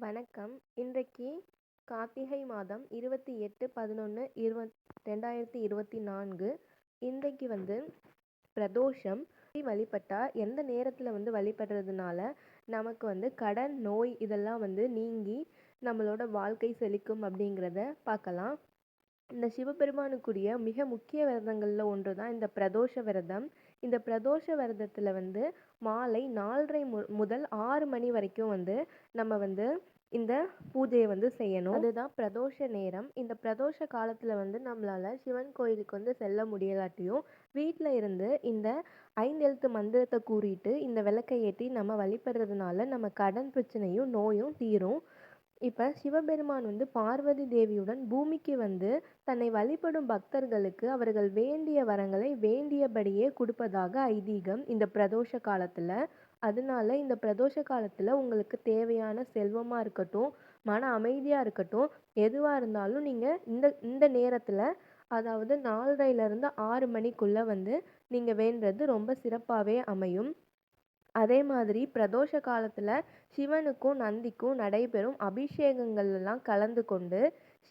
வணக்கம். இன்றைக்கு கார்த்திகை மாதம் இருபத்தி எட்டு பதினொன்று இருபத் ரெண்டாயிரத்தி இருபத்தி நான்கு. இன்றைக்கு வந்து பிரதோஷம். வழிபட்டால் எந்த நேரத்தில் வந்து வழிபடுறதுனால நமக்கு வந்து கடன் நோய் இதெல்லாம் வந்து நீங்கி நம்மளோட வாழ்க்கை செழிக்கும் அப்படிங்கிறத பார்க்கலாம். இந்த சிவபெருமானுக்குரிய மிக முக்கிய விரதங்களில் ஒன்று தான் இந்த பிரதோஷ விரதம். இந்த பிரதோஷ விரதத்தில் வந்து மாலை நாலரை மு முதல் ஆறு மணி வரைக்கும் வந்து நம்ம வந்து இந்த பூஜையை வந்து செய்யணும். அதுதான் பிரதோஷ நேரம். இந்த பிரதோஷ காலத்தில் வந்து நம்மளால் சிவன் கோயிலுக்கு வந்து செல்ல முடியலாட்டியும் வீட்டில் இருந்து இந்த ஐந்து எழுத்து மந்திரத்தை கூறிட்டு இந்த விளக்கை ஏற்றி நம்ம வழிபடுறதுனால நம்ம கடன் பிரச்சனையும் நோயும் தீரும். இப்போ சிவபெருமான் வந்து பார்வதி தேவியுடன் பூமிக்கு வந்து தன்னை வழிபடும் பக்தர்களுக்கு அவர்கள் வேண்டிய வரங்களை வேண்டியபடியே கொடுப்பதாக ஐதீகம் இந்த பிரதோஷ காலத்தில். அதனால இந்த பிரதோஷ காலத்தில் உங்களுக்கு தேவையான செல்வமாக இருக்கட்டும் மன அமைதியாக இருக்கட்டும் எதுவாக இருந்தாலும் நீங்கள் இந்த இந்த நேரத்தில் அதாவது நாலரையிலேருந்து ஆறு மணிக்குள்ளே வந்து நீங்கள் வேண்டுறது ரொம்ப சிறப்பாகவே அமையும். அதே மாதிரி பிரதோஷ காலத்தில் சிவனுக்கும் நந்திக்கும் நடைபெறும் அபிஷேகங்கள்லாம் கலந்து கொண்டு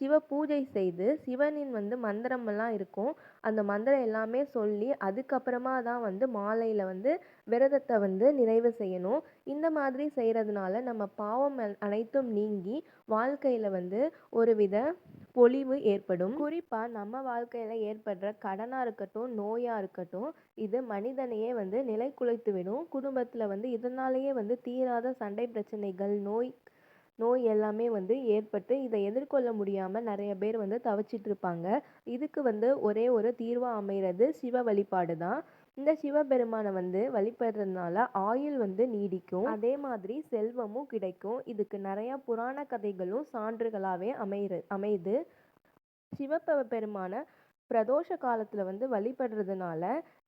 சிவ பூஜை செய்து சிவனின் வந்து மந்திரமெல்லாம் இருக்கும். அந்த மந்திரம் எல்லாமே சொல்லி அதுக்கப்புறமா தான் வந்து மாலையில் வந்து விரதத்தை வந்து நிறைவு செய்யணும். இந்த மாதிரி செய்கிறதுனால நம்ம பாவம் அனைத்தும் நீங்கி வாழ்க்கையில் வந்து ஒரு வித பொலிவு ஏற்படும். குறிப்பாக நம்ம வாழ்க்கையில் ஏற்படுற கடனாக இருக்கட்டும் நோயாக இருக்கட்டும் இது மனிதனையே வந்து நிலை குலைத்து விடும் குடும்பத்தில் வந்து இதனாலேயே வந்து தீராத சண்டை பிரச்சனைகள் நோய் நோய் எல்லாமே வந்து ஏற்பட்டு இதை எதிர்கொள்ள முடியாமல் நிறைய பேர் வந்து தவிச்சிட்டு இருப்பாங்க இதுக்கு வந்து ஒரே ஒரு தீர்வாக அமைகிறது சிவ வழிபாடு தான். இந்த சிவபெருமானை வந்து வழிபடுறதுனால ஆயுள் வந்து நீடிக்கும். அதே மாதிரி செல்வமும் கிடைக்கும். இதுக்கு நிறையா புராண கதைகளும் சான்றுகளாகவே அமையிற அமையுது. சிவபெருமானை பிரதோஷ காலத்தில் வந்து வழிபடுறதுனால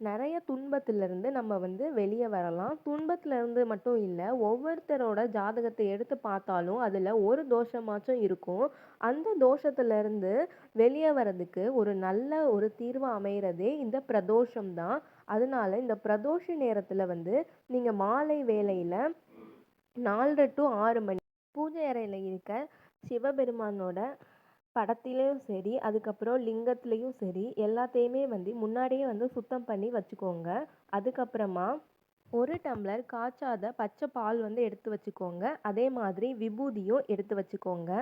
நிறைய துன்பத்திலிருந்து நம்ம வந்து வெளியே வரலாம். துன்பத்திலேருந்து மட்டும் இல்லை ஒவ்வொருத்தரோட ஜாதகத்தை எடுத்து பார்த்தாலும் அதில் ஒரு தோஷமாச்சும் இருக்கும். அந்த தோஷத்துலேருந்து வெளியே வர்றதுக்கு ஒரு நல்ல ஒரு தீர்வு அமைகிறதே இந்த பிரதோஷம் தான். அதனால இந்த பிரதோஷ நேரத்தில் வந்து நீங்கள் மாலை வேளையில் நாலரை டு ஆறு மணி பூஜை அறையில் இருக்க சிவபெருமானோட படத்திலையும் சரி அதுக்கப்புறம் லிங்கத்துலேயும் சரி எல்லாத்தையுமே வந்து முன்னாடியே வந்து சுத்தம் பண்ணி வச்சுக்கோங்க. அதுக்கப்புறமா ஒரு டம்ளர் காய்ச்சாத பச்சை பால் வந்து எடுத்து வச்சுக்கோங்க. அதே மாதிரி விபூதியும் எடுத்து வச்சுக்கோங்க.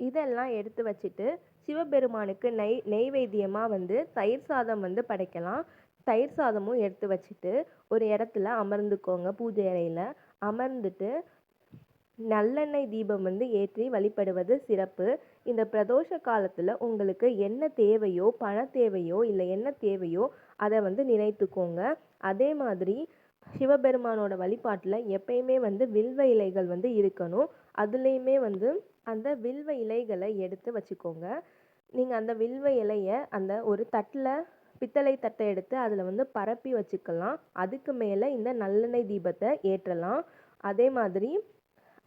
இதெல்லாம் எடுத்து வச்சுட்டு சிவபெருமானுக்கு நெய் நெய்வேத்தியமாக வந்து தயிர் சாதம் வந்து படைக்கலாம். தயிர் சாதமும் எடுத்து வச்சுட்டு ஒரு இடத்துல அமர்ந்துக்கோங்க பூஜை அறையில். அமர்ந்துட்டு நல்லெண்ணெய் தீபம் வந்து ஏற்றி வழிபடுவது சிறப்பு. இந்த பிரதோஷ காலத்தில் உங்களுக்கு என்ன தேவையோ பண தேவையோ இல்லை என்ன தேவையோ அதை வந்து நினைத்துக்கோங்க. அதே மாதிரி சிவபெருமானோட வழிபாட்டில் எப்பயுமே வந்து வில்வ இலைகள் வந்து இருக்கணும். அதுலேயுமே வந்து அந்த வில்வ இலைகளை எடுத்து வச்சுக்கோங்க. நீங்கள் அந்த வில்வ இலையை அந்த ஒரு தட்டில் பித்தளை தட்டை எடுத்து அதில் வந்து பரப்பி வச்சுக்கலாம். அதுக்கு மேலே இந்த நல்லெண்ணெய் தீபத்தை ஏற்றலாம். அதே மாதிரி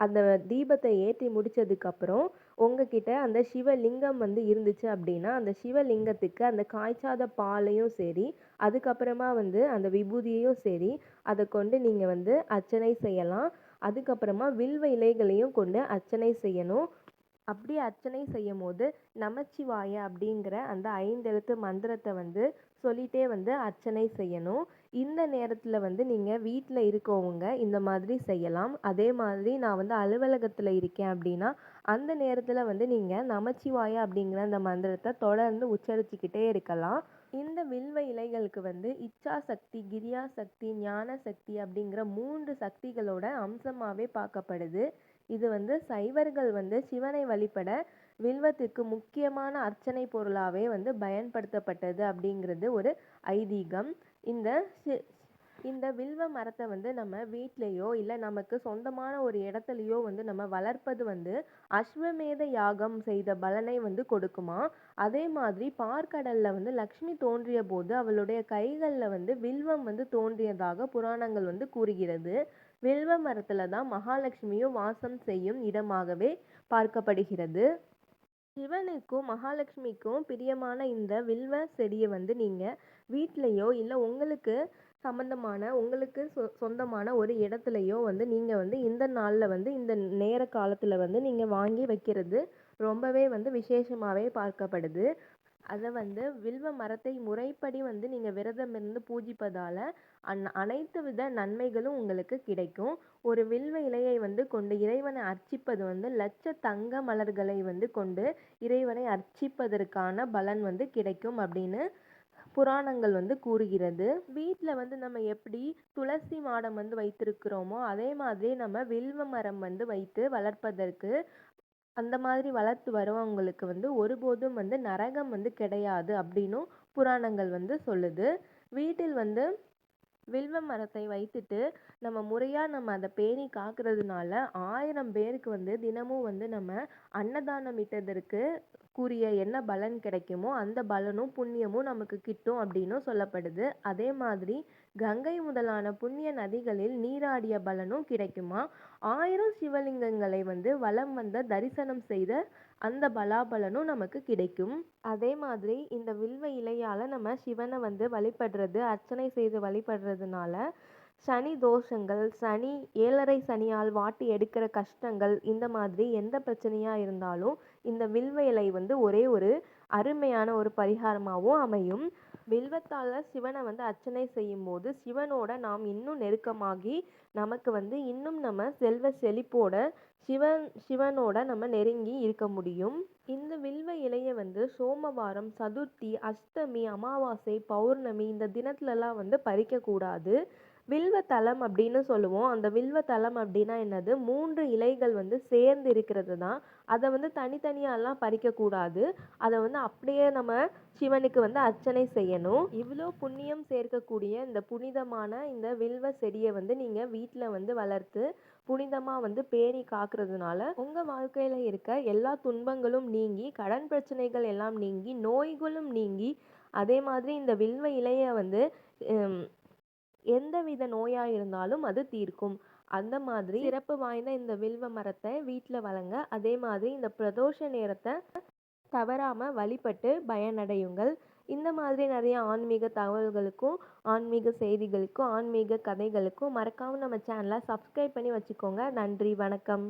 அந்த தீபத்தை ஏற்றி முடித்ததுக்கப்புறம் உங்ககிட்ட அந்த சிவலிங்கம் வந்து இருந்துச்சு அப்படின்னா அந்த சிவலிங்கத்துக்கு அந்த காய்ச்சாத பாலையும் சரி அதுக்கப்புறமா வந்து அந்த விபூதியையும் சரி அதை கொண்டு நீங்கள் வந்து அர்ச்சனை செய்யலாம். அதுக்கப்புறமா வில்வ இலைகளையும் கொண்டு அர்ச்சனை செய்யணும். அப்படி அர்ச்சனை செய்யும் போது நமச்சிவாய அப்படிங்கிற அந்த ஐந்தெழுத்து மந்திரத்தை வந்து சொல்லிகிட்டே வந்து அர்ச்சனை செய்யணும். இந்த நேரத்தில் வந்து நீங்கள் வீட்டில் இருக்கவங்க இந்த மாதிரி செய்யலாம். அதே மாதிரி நான் வந்து அலுவலகத்தில் இருக்கேன் அப்படின்னா அந்த நேரத்தில் வந்து நீங்கள் நமச்சிவாயா அப்படிங்கிற அந்த மந்திரத்தை தொடர்ந்து உச்சரிச்சுக்கிட்டே இருக்கலாம். இந்த வில்வ இலைகளுக்கு வந்து இச்சா சக்தி கிரியா சக்தி ஞான சக்தி அப்படிங்கிற மூன்று சக்திகளோட அம்சமாகவே பார்க்கப்படுது. இது வந்து சைவர்கள் வந்து சிவனை வழிபட வில்வத்துக்கு முக்கியமான அர்ச்சனை பொருளாகவே வந்து பயன்படுத்தப்பட்டது அப்படிங்கிறது ஒரு ஐதீகம். இந்த இந்த வில்வ மரத்தை வந்து நம்ம வீட்லேயோ இல்லை நமக்கு சொந்தமான ஒரு இடத்துலையோ வந்து நம்ம வளர்ப்பது வந்து அஸ்வமேத யாகம் செய்த பலனை வந்து கொடுக்குமா? அதே மாதிரி பார்க்கடலில் வந்து லக்ஷ்மி தோன்றிய போது அவளுடைய கைகளில் வந்து வில்வம் வந்து தோன்றியதாக புராணங்கள் வந்து கூறுகிறது. வில்வ மரத்தில் தான் மகாலட்சுமியும் வாசம் செய்யும் இடமாகவே பார்க்கப்படுகிறது. சிவனுக்கும் மகாலட்சுமிக்கும் பிரியமான இந்த வில்வ செடியை வந்து நீங்கள் வீட்லேயோ இல்லை உங்களுக்கு சம்மந்தமான உங்களுக்கு சொ சொந்தமான ஒரு இடத்துலையோ வந்து நீங்கள் வந்து இந்த நாளில் வந்து இந்த நேர காலத்தில் வந்து நீங்கள் வாங்கி வைக்கிறது ரொம்பவே வந்து விசேஷமாகவே பார்க்கப்படுது. அதை வந்து வில்வ மரத்தை முறைப்படி வந்து நீங்கள் விரதம் இருந்து பூஜிப்பதால் அந் அனைத்து வித நன்மைகளும் உங்களுக்கு கிடைக்கும். ஒரு வில்வ இலையை வந்து கொண்டு இறைவனை அர்ச்சிப்பது வந்து லட்ச தங்க மலர்களை வந்து கொண்டு இறைவனை அர்ச்சிப்பதற்கான பலன் வந்து கிடைக்கும் அப்படின்னு புராணங்கள் வந்து கூறுகிறது. வீட்டில் வந்து நம்ம எப்படி துளசி மாடம் வந்து வைத்திருக்கிறோமோ அதே மாதிரி நம்ம வில்வ மரம் வந்து வைத்து வளர்ப்பதற்கு அந்த மாதிரி வளர்த்து வரவங்களுக்கு வந்து ஒருபோதும் வந்து நரகம் வந்து கிடையாது அப்படின்னும் புராணங்கள் வந்து சொல்லுது. வீட்டில் வந்து வில்வ மரத்தை வைத்துட்டு நம்ம முறையாக நம்ம அதை பேணி காக்கிறதுனால ஆயிரம் பேருக்கு வந்து தினமும் வந்து நம்ம அன்னதானம் இட்டதற்கு கூறிய என்ன பலன் கிடைக்குமோ அந்த பலனும் புண்ணியமும் நமக்கு கிட்டும் அப்படின்னும் சொல்லப்படுது. அதே மாதிரி கங்கை முதலான புண்ணிய நதிகளில் நீராடிய பலனும் கிடைக்குமா? ஆயிரம் சிவலிங்கங்களை வந்து வலம் வந்த தரிசனம் செய்த அந்த பலாபலனும் நமக்கு கிடைக்கும். அதே மாதிரி இந்த வில்வ இலையால் நம்ம சிவனை வந்து வழிபடுறது அர்ச்சனை செய்து வழிபடுறதுனால சனி தோஷங்கள் சனி ஏழரை சனியால் வாட்டி எடுக்கிற கஷ்டங்கள் இந்த மாதிரி எந்த பிரச்சனையாக இருந்தாலும் இந்த வில்வ இலை வந்து ஒரே ஒரு அருமையான ஒரு பரிகாரமாகவும் அமையும். வில்வத்தால் சிவனை வந்து அர்ச்சனை செய்யும்போது சிவனோட நாம் இன்னும் நெருக்கமாகி நமக்கு வந்து இன்னும் நம்ம செல்வ செழிப்போட சிவன் சிவனோட நம்ம நெருங்கி இருக்க முடியும். இந்த வில்வ இலையை வந்து சோமவாரம் சதுர்த்தி அஷ்டமி அமாவாசை பௌர்ணமி இந்த தினத்துலலாம் வந்து பறிக்கக்கூடாது. வில்வ தலம் அப்படின்னு சொல்லுவோம். அந்த வில்வ தலம் அப்படின்னா என்னது? மூன்று இலைகள் வந்து சேர்ந்து இருக்கிறது தான் அதை வந்து தனித்தனியாலாம் பறிக்கக்கூடாது. அதை வந்து அப்படியே நம்ம சிவனுக்கு வந்து அர்ச்சனை செய்யணும். இவ்வளோ புண்ணியம் சேர்க்கக்கூடிய இந்த புனிதமான இந்த வில்வ செடியை வந்து நீங்கள் வீட்டில் வந்து வளர்த்து புனிதமாக வந்து பேணி காக்கிறதுனால உங்கள் வாழ்க்கையில் இருக்க எல்லா துன்பங்களும் நீங்கி கடன் பிரச்சனைகள் எல்லாம் நீங்கி நோய்களும் நீங்கி அதே மாதிரி இந்த வில்வ இலையை வந்து எந்தவித நோயாக இருந்தாலும் அது தீர்க்கும். அந்த மாதிரி சிறப்பு வாய்ந்த இந்த வில்வ மரத்தை வீட்டில் வளங்க. அதே மாதிரி இந்த பிரதோஷ நேரத்தை தவறாமல் வழிபட்டு பயனடையுங்கள். இந்த மாதிரி நிறைய ஆன்மீக தகவல்களுக்கும் ஆன்மீக செய்திகளுக்கும் ஆன்மீக கதைகளுக்கும் மறக்காமல் நம்ம சேனலை சப்ஸ்கிரைப் பண்ணி வச்சுக்கோங்க. நன்றி வணக்கம்.